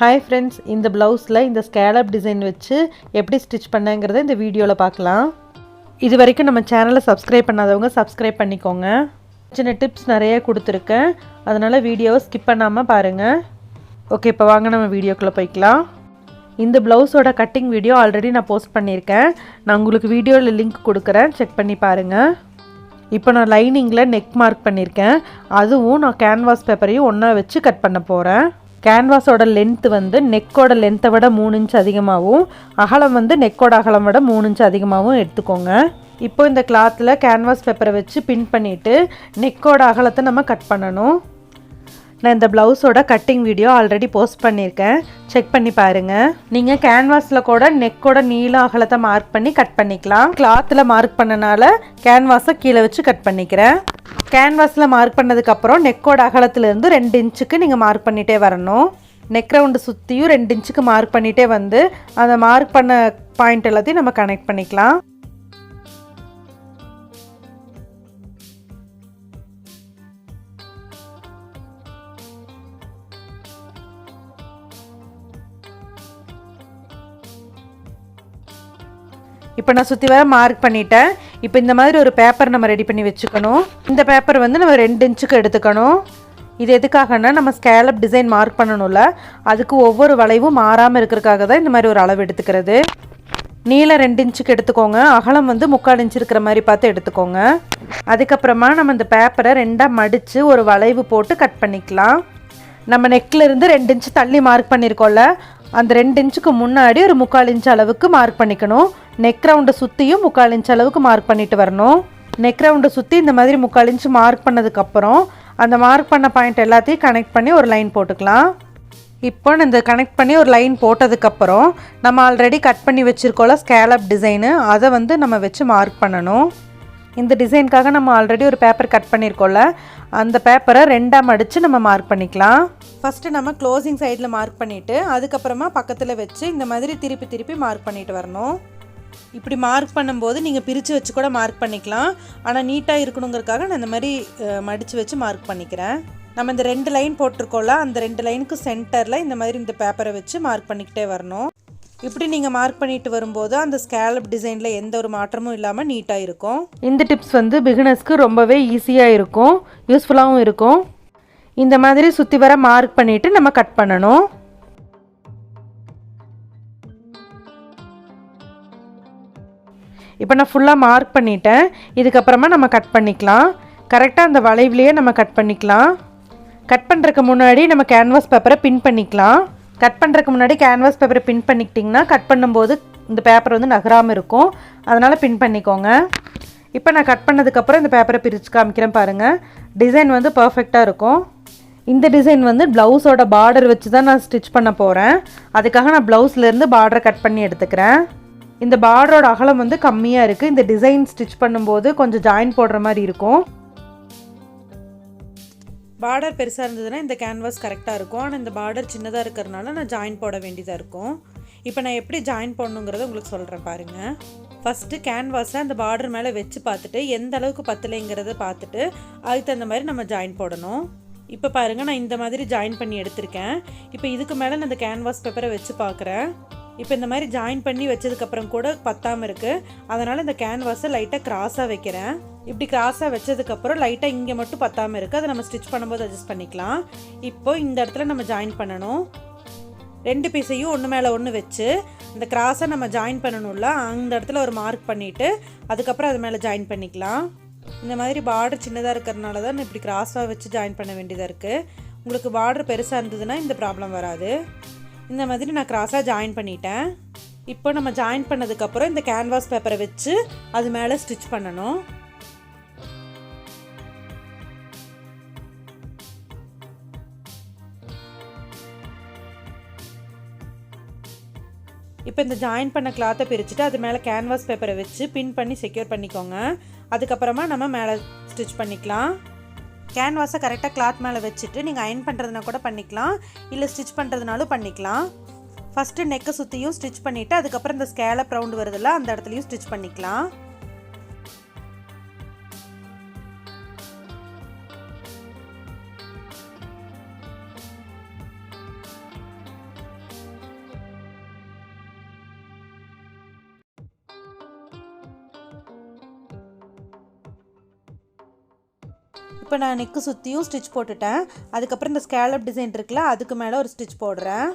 Hi friends இந்த ப்ளவுஸில் இந்த ஸ்கேலப் டிசைன் வச்சு எப்படி ஸ்டிச் பண்ணேங்கிறத இந்த வீடியோவில் பார்க்கலாம். இது வரைக்கும் நம்ம சேனலை சப்ஸ்கிரைப் பண்ணாதவங்க சப்ஸ்கிரைப் பண்ணிக்கோங்க. சின்ன டிப்ஸ் நிறைய கொடுத்துருக்கேன். அதனால் வீடியோவை ஸ்கிப் பண்ணாமல் பாருங்கள் ஓகே இப்போ வாங்க நம்ம வீடியோக்குள்ளே போய்க்கலாம். இந்த ப்ளவுஸோட கட்டிங் வீடியோ ஆல்ரெடி நான் போஸ்ட் பண்ணியிருக்கேன். நான் உங்களுக்கு வீடியோவில் லிங்க் கொடுக்குறேன். செக் பண்ணி பாருங்கள் இப்போ நான் லைனிங்கில் நெக் மார்க் பண்ணியிருக்கேன். அதுவும் நான் கேன்வாஸ் பேப்பரையும் ஒன்றா வச்சு கட் பண்ண போகிறேன் கேன்வாஸோட லென்த் வந்து நெக்கோட லென்த்தை விட மூணு இன்ச் அதிகமாகவும் அகலம் வந்து நெக்கோட அகலம் விட மூணு இன்ச் அதிகமாகவும் எடுத்துக்கோங்க. இப்போ இந்த கிளாத்தில் கேன்வாஸ் பேப்பரை வச்சு பின் பண்ணிவிட்டு நெக்கோட அகலத்தை நம்ம கட் பண்ணணும். நான் இந்த ப்ளவுஸோட கட்டிங் வீடியோ ஆல்ரெடி போஸ்ட் பண்ணியிருக்கேன் செக் பண்ணி பாருங்கள் நீங்கள் கேன்வாஸில் கூட நெக்கோட நீள அகலத்தை மார்க் பண்ணி கட் பண்ணிக்கலாம். கிளாத்தில் மார்க் பண்ணனால கேன்வாஸை கீழே வச்சு கட் பண்ணிக்கிறேன். கேன்வாஸில் மார்க் பண்ணதுக்கப்புறம் நெக்கோட அகலத்துலேருந்து ரெண்டு இன்ச்சுக்கு நீங்கள் மார்க் பண்ணிகிட்டே வரணும். நெக் ரவுண்டு சுற்றியும் ரெண்டு இன்ச்சுக்கு மார்க் பண்ணிகிட்டே வந்து அந்த மார்க் பண்ண பாயிண்ட் எல்லாத்தையும் நம்ம கனெக்ட் பண்ணிக்கலாம். இப்போ நான் சுற்றி வர மார்க் பண்ணிட்டேன். இப்போ இந்த மாதிரி ஒரு பேப்பர் நம்ம ரெடி பண்ணி வச்சுக்கணும். இந்த பேப்பர் வந்து நம்ம ரெண்டு இன்ச்சுக்கு எடுத்துக்கணும். இது எதுக்காகனா நம்ம ஸ்கேலப் டிசைன் மார்க் பண்ணணும்ல. அதுக்கு ஒவ்வொரு வளைவும் மாறாமல் இருக்கிறதுக்காக தான் இந்த மாதிரி ஒரு அளவு எடுத்துக்கிறது. நீளம் ரெண்டு இன்ச்சுக்கு எடுத்துக்கோங்க. அகலம் வந்து முக்கால் இன்ச்சு இருக்கிற மாதிரி பார்த்து எடுத்துக்கோங்க. அதுக்கப்புறமா நம்ம இந்த பேப்பரை ரெண்டாக மடித்து ஒரு வளைவு போட்டு கட் பண்ணிக்கலாம். நம்ம நெக்கில் இருந்து ரெண்டு இன்ச்சு தள்ளி மார்க் பண்ணியிருக்கோம்ல அந்த ரெண்டு இன்ச்சுக்கு முன்னாடி ஒரு முக்கால் இன்ச்சு அளவுக்கு மார்க் பண்ணிக்கணும். நெக் ரவுண்டை சுற்றியும் முக்கால் இன்ச் அளவுக்கு மார்க் பண்ணிட்டு வரணும். நெக் ரவுண்டை சுற்றி இந்த மாதிரி முக்கால் இன்ச் மார்க் பண்ணதுக்கப்புறம் அந்த மார்க் பண்ண பாயிண்ட் எல்லாத்தையும் கனெக்ட் பண்ணி ஒரு லைன் போட்டுக்கலாம். இப்போ இந்த கனெக்ட் பண்ணி ஒரு லைன் போட்டதுக்கப்புறம் நம்ம ஆல்ரெடி கட் பண்ணி வச்சுருக்கோம்ல ஸ்கேலப் டிசைனு அதை வந்து நம்ம வச்சு மார்க் பண்ணணும். இந்த டிசைனுக்காக நம்ம ஆல்ரெடி ஒரு பேப்பர் கட் பண்ணியிருக்கோம்ல அந்த பேப்பரை ரெண்டாக மடித்து நம்ம மார்க் பண்ணிக்கலாம். ஃபஸ்ட்டு நம்ம க்ளோசிங் சைடில் மார்க் பண்ணிவிட்டு அதுக்கப்புறமா பக்கத்தில் வச்சு இந்த மாதிரி திருப்பி திருப்பி மார்க் பண்ணிட்டு வரணும். இப்படி மார்க் பண்ணும்போது நீங்கள் பிரித்து வச்சு கூட மார்க் பண்ணிக்கலாம். ஆனால் நீட்டாக இருக்கணுங்கிறதுக்காக நான் இந்த மாதிரி மடித்து வச்சு மார்க் பண்ணிக்கிறேன். நம்ம இந்த ரெண்டு லைன் போட்டிருக்கோம்ல அந்த ரெண்டு லைனுக்கு சென்டரில் இந்த மாதிரி இந்த பேப்பரை வச்சு மார்க் பண்ணிக்கிட்டே வரணும். இப்படி நீங்கள் மார்க் பண்ணிட்டு வரும்போது அந்த ஸ்கேலப் டிசைனில் எந்த ஒரு மாற்றமும் இல்லாமல் நீட்டாக இருக்கும். இந்த டிப்ஸ் வந்து பிகினர்ஸ்க்கு ரொம்பவே ஈஸியாக இருக்கும் யூஸ்ஃபுல்லாகவும் இருக்கும். இந்த மாதிரி சுற்றி வர மார்க் பண்ணிவிட்டு நம்ம கட் பண்ணணும். இப்போ நான் ஃபுல்லாக மார்க் பண்ணிட்டேன். இதுக்கப்புறமா நம்ம கட் பண்ணிக்கலாம். கரெக்டாக அந்த வளைவுலேயே நம்ம கட் பண்ணிக்கலாம். கட் பண்ணுறதுக்கு முன்னாடி நம்ம கேன்வாஸ் பேப்பரை பின் பண்ணிக்கலாம். கட் பண்ணுறதுக்கு முன்னாடி கேன்வாஸ் பேப்பரை பின் பண்ணிக்கிட்டிங்கன்னா கட் பண்ணும்போது இந்த பேப்பர் வந்து நகராமல் இருக்கும். அதனால் பின் பண்ணிக்கோங்க. இப்போ நான் கட் பண்ணதுக்கப்புறம் இந்த பேப்பரை பிரித்து காமிக்கிறேன் பாருங்கள் டிசைன் வந்து பர்ஃபெக்டாக இருக்கும். இந்த டிசைன் வந்து ப்ளவுஸோட பார்டர் வச்சு தான் நான் ஸ்டிச் பண்ண போகிறேன் அதுக்காக நான் ப்ளவுஸ்லேருந்து பார்டரை கட் பண்ணி எடுத்துக்கிறேன். இந்த பார்டரோட அகலம் வந்து கம்மியாக இருக்குது இந்த டிசைன் ஸ்டிச் பண்ணும்போது கொஞ்சம் ஜாயின் போடுற மாதிரி இருக்கும். பார்டர் பெருசாக இருந்ததுன்னா இந்த கேன்வாஸ் கரெக்டாக இருக்கும். ஆனால் இந்த பார்டர் சின்னதாக இருக்கிறதுனால நான் ஜாயின் போட வேண்டியதாக இருக்கும். இப்போ நான் எப்படி ஜாயின் பண்ணணுங்கிறத உங்களுக்கு சொல்கிறேன் பாருங்கள் ஃபஸ்ட்டு கேன்வாஸை அந்த பார்டர் மேலே வச்சு பார்த்துட்டு எந்த அளவுக்கு பத்தலைங்கிறத பார்த்துட்டு அதுக்கு தகுந்த மாதிரி நம்ம ஜாயின் போடணும். இப்போ பாருங்கள் நான் இந்த மாதிரி ஜாயின் பண்ணி எடுத்திருக்கேன். இப்போ இதுக்கு மேலே நான் அந்த கேன்வாஸ் பேப்பரை வச்சு பார்க்குறேன். இப்போ இந்த மாதிரி ஜாயின் பண்ணி வச்சதுக்கப்புறம் கூட பத்தாமல் இருக்குது அதனால் இந்த கேன்வாஸை லைட்டாக கிராஸாக வைக்கிறேன். இப்படி கிராஸாக வச்சதுக்கப்புறம் லைட்டாக இங்கே மட்டும் பத்தாமல் இருக்குது அதை நம்ம ஸ்டிச் பண்ணும்போது அட்ஜஸ்ட் பண்ணிக்கலாம். இப்போது இந்த இடத்துல நம்ம ஜாயின் பண்ணணும். ரெண்டு பீஸையும் ஒன்று மேலே ஒன்று வச்சு இந்த கிராஸை நம்ம ஜாயின் பண்ணணும்ல அந்த இடத்துல ஒரு மார்க் பண்ணிவிட்டு அதுக்கப்புறம் அது மேலே ஜாயின் பண்ணிக்கலாம். இந்த மாதிரி பார்டர் சின்னதாக இருக்கிறதுனால தான் இப்படி கிராஸாக வச்சு ஜாயின் பண்ண வேண்டியதாக இருக்குது உங்களுக்கு பார்டர் பெருசாக இருந்ததுன்னா இந்த ப்ராப்ளம் வராது. இந்த மாதிரி நான் கிராஸாக ஜாயின் பண்ணிட்டேன். இப்போ நம்ம ஜாயின் பண்ணதுக்கப்புறம் இந்த கேன்வாஸ் பேப்பரை வச்சு அது மேலே ஸ்டிச் பண்ணணும். இப்போ இந்த ஜாயின் பண்ண கிளாத்தை பிரிச்சுட்டு அது மேலே கேன்வாஸ் பேப்பரை வச்சு பின் பண்ணி செக்யூர் பண்ணிக்கோங்க. அதுக்கப்புறமா நம்ம மேலே ஸ்டிச் பண்ணிக்கலாம். கேன்வாஸை கரெக்டாக கிளாத் மேலே வச்சுட்டு நீங்கள் அயன் பண்ணுறதுனா கூட பண்ணிக்கலாம். இல்லை ஸ்டிச் பண்ணுறதுனாலும் பண்ணிக்கலாம். ஃபஸ்ட்டு நெக்கை சுற்றியும் ஸ்டிச் பண்ணிவிட்டு அதுக்கப்புறம் இந்த ஸ்கேலப் ரவுண்டு வருதில்ல அந்த இடத்துலையும் ஸ்டிச் பண்ணிக்கலாம். இப்போ நான் நெக்கு சுற்றியும் ஸ்டிச் போட்டுட்டேன். அதுக்கப்புறம் இந்த ஸ்கேலப் டிசைன் இருக்குல்ல அதுக்கு மேலே ஒரு ஸ்டிச் போடுறேன்.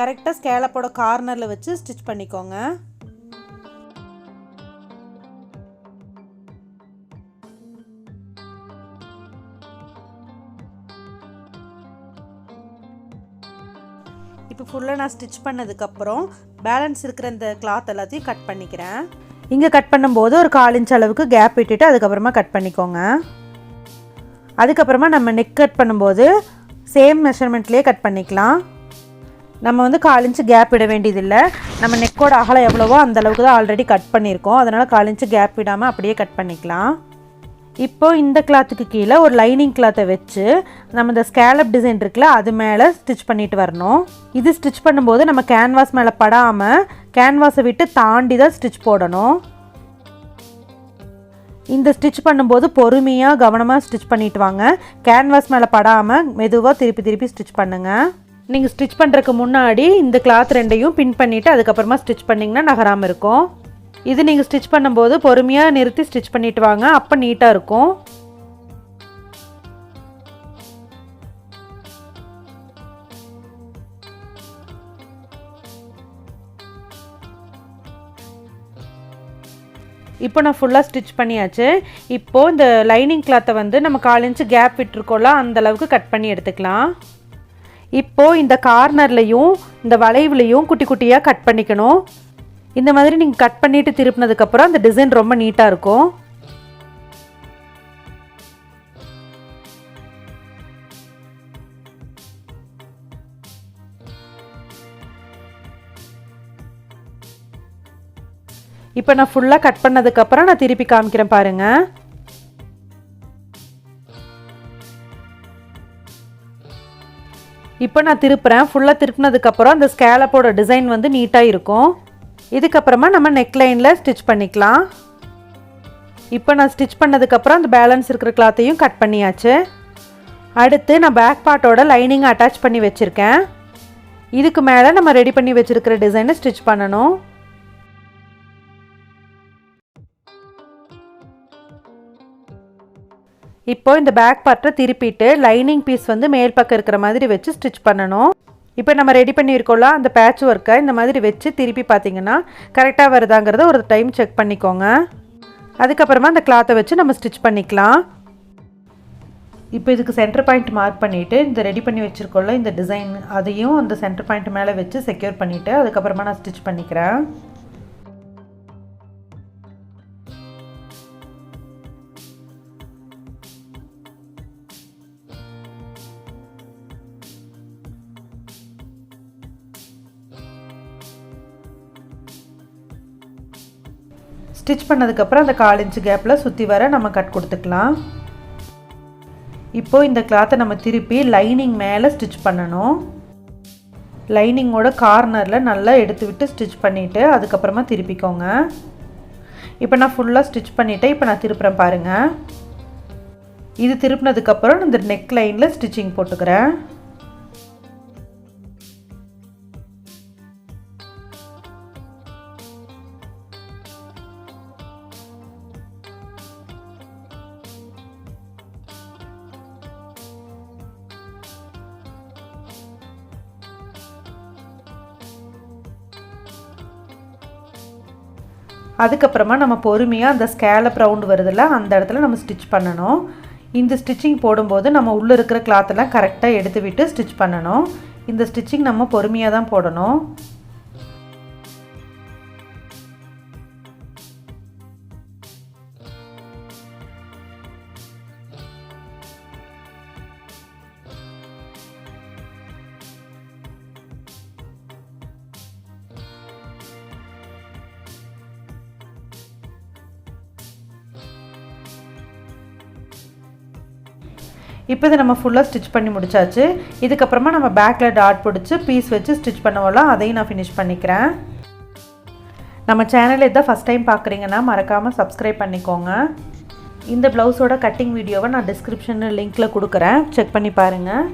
கரெக்டாக ஸ்கேலப்போட கார்னரில் வச்சு ஸ்டிச் பண்ணிக்கோங்க. இப்போ ஃபுல்லாக நான் ஸ்டிச் பண்ணதுக்கப்புறம் பேலன்ஸ் இருக்கிற இந்த கிளாத் எல்லாத்தையும் கட் பண்ணிக்கிறேன். இங்கே கட் பண்ணும்போது ஒரு கால் இன்ச் அளவுக்கு கேப் விட்டுட்டு அதுக்கப்புறமா கட் பண்ணிக்கோங்க. அதுக்கப்புறமா நம்ம நெக் கட் பண்ணும்போது சேம் மெஷர்மெண்ட்லேயே கட் பண்ணிக்கலாம். நம்ம வந்து கால் இன்ச்சு கேப் விட வேண்டியதில்லை. நம்ம நெக்கோட அகலம் எவ்வளவோ அந்தளவுக்கு தான் ஆல்ரெடி கட் பண்ணியிருக்கோம். அதனால் கால் இன்ச்சு கேப் விடாமல் அப்படியே கட் பண்ணிக்கலாம். இப்போ இந்த கிளாத்துக்கு கீழே ஒரு லைனிங் கிளாத்தை வச்சு நம்ம இந்த ஸ்கேலப் டிசைன் இருக்குல்ல அது மேலே ஸ்டிச் பண்ணிட்டு வரணும். இது ஸ்டிச் பண்ணும்போது நம்ம கேன்வாஸ் மேலே படாமல் கேன்வாஸை விட்டு தாண்டி தான் ஸ்டிச் போடணும். இந்த ஸ்டிச் பண்ணும்போது பொறுமையாக கவனமாக ஸ்டிச் பண்ணிட்டு வாங்க. கேன்வாஸ் மேலே படாமல் மெதுவாக திருப்பி திருப்பி ஸ்டிச் பண்ணுங்கள் நீங்கள் ஸ்டிச் பண்ணுறதுக்கு முன்னாடி இந்த கிளாத் ரெண்டையும் பின் பண்ணிவிட்டு அதுக்கப்புறமா ஸ்டிச் பண்ணிங்கன்னா நகராமல் இருக்கும். இது நீங்கள் ஸ்டிச் பண்ணும்போது பொறுமையாக நிறுத்தி ஸ்டிச் பண்ணிட்டு வாங்க. அப்போ நீட்டாக இருக்கும். இப்போ நான் ஃபுல்லாக ஸ்டிச் பண்ணியாச்சு. இப்போது இந்த லைனிங் கிளாத்தை வந்து நம்ம கால் இன்ச்சு கேப் விட்டுருக்கோம்ல அந்த அளவுக்கு கட் பண்ணி எடுத்துக்கலாம். இப்போது இந்த கார்னர்லையும் இந்த வளைவுலையும் குட்டி குட்டியாக கட் பண்ணிக்கணும். இந்த மாதிரி நீங்கள் கட் பண்ணிவிட்டு திருப்பினதுக்கப்புறம் அந்த டிசைன் ரொம்ப நீட்டாக இருக்கும். இப்போ நான் ஃபுல்லாக கட் பண்ணதுக்கப்புறம் நான் திருப்பி காமிக்கிறேன் பாருங்கள் இப்போ நான் திருப்புறேன். ஃபுல்லாக திருப்பினதுக்கப்புறம் அந்த ஸ்கேலப்போட டிசைன் வந்து நீட்டாக இருக்கும். இதுக்கப்புறமா நம்ம நெக்லைனில் ஸ்டிச் பண்ணிக்கலாம். இப்போ நான் ஸ்டிச் பண்ணதுக்கப்புறம் அந்த பேலன்ஸ் இருக்கிற கிளாத்தையும் கட் பண்ணியாச்சு. அடுத்து நான் பேக் பார்ட்டோட லைனிங் அட்டாச் பண்ணி வச்சுருக்கேன். இதுக்கு மேலே நம்ம ரெடி பண்ணி வச்சுருக்கிற டிசைனை ஸ்டிச் பண்ணணும். இப்போ இந்த பேக் பார்ட்டை திருப்பிட்டு லைனிங் பீஸ் வந்து மேல் பக்கம் இருக்கிற மாதிரி வச்சு ஸ்டிச் பண்ணணும். இப்போ நம்ம ரெடி பண்ணியிருக்கோம்ல அந்த பேட்ச் ஒர்க்கை இந்த மாதிரி வச்சு திருப்பி பார்த்தீங்கன்னா கரெக்டாக வருதாங்கிறத ஒரு டைம் செக் பண்ணிக்கோங்க. அதுக்கப்புறமா அந்த கிளாத்தை வச்சு நம்ம ஸ்டிச் பண்ணிக்கலாம். இப்போ இதுக்கு சென்டர் பாயிண்ட் மார்க் பண்ணிவிட்டு இந்த ரெடி பண்ணி வச்சுருக்கோம்ல இந்த டிசைன் அதையும் அந்த சென்டர் பாயிண்ட் மேலே வச்சு செக்யூர் பண்ணிவிட்டு அதுக்கப்புறமா நான் ஸ்டிச் பண்ணிக்கிறேன். ஸ்டிச் பண்ணதுக்கப்புறம் அந்த கால் இன்ச்சு கேப்பில் சுற்றி வர நம்ம கட் கொடுத்துக்கலாம். இப்போது இந்த கிளாத்தை நம்ம திருப்பி லைனிங் மேலே ஸ்டிச் பண்ணணும். லைனிங்கோட கார்னரில் நல்லா எடுத்து விட்டு ஸ்டிச் பண்ணிவிட்டு அதுக்கப்புறமா திருப்பிக்கோங்க. இப்போ நான் ஃபுல்லாக ஸ்டிச் பண்ணிவிட்டேன் இப்போ நான் திருப்புறேன் பாருங்கள் இது திருப்பினதுக்கப்புறம் இந்த நெக் லைனில் ஸ்டிச்சிங் போட்டுக்கிறேன். அதுக்கப்புறமா நம்ம பொறுமையாக அந்த ஸ்கேலப் ரவுண்டு வருதில்ல அந்த இடத்துல நம்ம ஸ்டிச் பண்ணணும். இந்த ஸ்டிச்சிங் போடும்போது நம்ம உள்ளே இருக்கிற கிளாத்தெல்லாம் கரெக்டாக எடுத்து விட்டு ஸ்டிச் பண்ணணும். இந்த ஸ்டிச்சிங் நம்ம பொறுமையாக தான் போடணும். இப்போ இதை நம்ம ஃபுல்லாக ஸ்டிச் பண்ணி முடிச்சாச்சு. இதுக்கப்புறமா நம்ம பேக்கில் டாட் பிடிச்சி பீஸ் வச்சு ஸ்டிச் பண்ணுவோம்லாம் அதையும் நான் ஃபினிஷ் பண்ணிக்கிறேன். நம்ம சேனலை இதான் ஃபஸ்ட் டைம் பார்க்குறீங்கன்னா மறக்காமல் சப்ஸ்கிரைப் பண்ணிக்கோங்க. இந்த ப்ளவுஸோட கட்டிங் வீடியோவை நான் டிஸ்கிரிப்ஷனில் லிங்க்கில் கொடுக்குறேன். செக் பண்ணி பாருங்கள்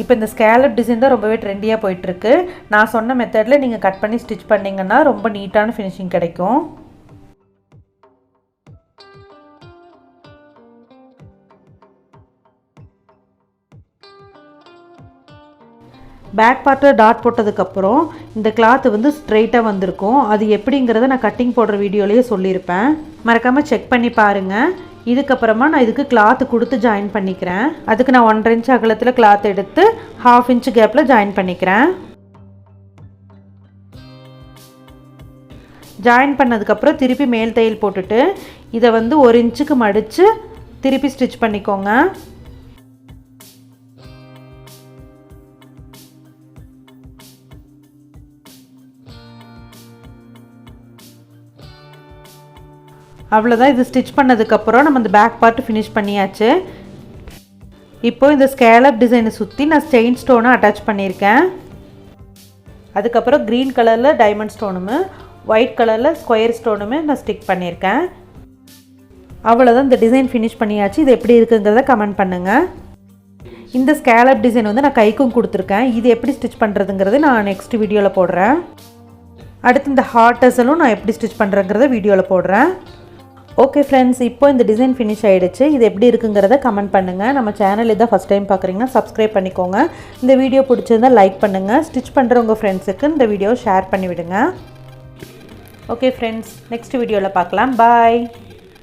இப்போ இந்த ஸ்கேலப் டிசைன் தான் ரொம்பவே ட்ரெண்டியாக போயிட்டுருக்கு. நான் சொன்ன மெத்தடில் நீங்கள் கட் பண்ணி ஸ்டிச் பண்ணிங்கன்னா ரொம்ப நீட்டான ஃபினிஷிங் கிடைக்கும். பேக் பார்ட்டில் டாட் போட்டதுக்கப்புறம் இந்த கிளாத் வந்து ஸ்ட்ரெயிட்டாக வந்திருக்கும். அது எப்படிங்கிறத நான் கட்டிங் போடுற வீடியோலேயே சொல்லியிருப்பேன். மறக்காமல் செக் பண்ணி பாருங்கள் இதுக்கப்புறமா நான் இதுக்கு கிளாத்து கொடுத்து ஜாயின் பண்ணிக்கிறேன். அதுக்கு நான் ஒன்றரை இன்ச் அகலத்தில் கிளாத் எடுத்து ஹாஃப் இன்ச் கேப்பில் ஜாயின் பண்ணிக்கிறேன். ஜாயின் பண்ணதுக்கப்புறம் திருப்பி மேல் தையல் போட்டுட்டு இதை வந்து ஒரு இன்ச்சுக்கு மடித்து திருப்பி ஸ்டிச் பண்ணிக்கோங்க. அவ்வளோதான் இது ஸ்டிச் பண்ணதுக்கப்புறம் நம்ம இந்த பேக் பார்ட் ஃபினிஷ் பண்ணியாச்சு. இப்போது இந்த ஸ்கேலப் டிசைனை சுற்றி நான் ஸ்டெயின் ஸ்டோனை அட்டாச் பண்ணியிருக்கேன். அதுக்கப்புறம் க்ரீன் கலரில் டைமண்ட் ஸ்டோனுமே ஒயிட் கலரில் ஸ்கொயர் ஸ்டோனுமே நான் ஸ்டிக் பண்ணியிருக்கேன். அவ்வளோதான் இந்த டிசைன் ஃபினிஷ் பண்ணியாச்சு. இது எப்படி இருக்குங்கிறத கமெண்ட் பண்ணுங்கள் இந்த ஸ்கேலப் டிசைன் வந்து நான் கைக்கும் கொடுத்துருக்கேன். இது எப்படி ஸ்டிச் பண்ணுறதுங்கிறது நான் நெக்ஸ்ட் வீடியோவில் போடுறேன். அடுத்து இந்த ஹார்ட் டசலும் நான் எப்படி ஸ்டிச் பண்ணுறேங்கிறத வீடியோவில் போடுறேன். ஓகே ஃப்ரெண்ட்ஸ் இப்போ இந்த டிசைன் ஃபினிஷ் ஆகிடுச்சு இது எப்படி இருக்குங்கிறத கமெண்ட் பண்ணுங்கள் நம்ம சேனல் இதான் ஃபஸ்ட் டைம் பார்க்குறீங்கன்னா சப்ஸ்கிரைப் பண்ணிக்கோங்க. இந்த வீடியோ பிடிச்சிருந்தால் லைக் பண்ணுங்கள் ஸ்டிச் பண்ணுறவங்க ஃப்ரெண்ட்ஸுக்கு இந்த வீடியோ ஷேர் பண்ணிவிடுங்க. ஓகே ஃப்ரெண்ட்ஸ் நெக்ஸ்ட் வீடியோவில் பார்க்கலாம். பாய்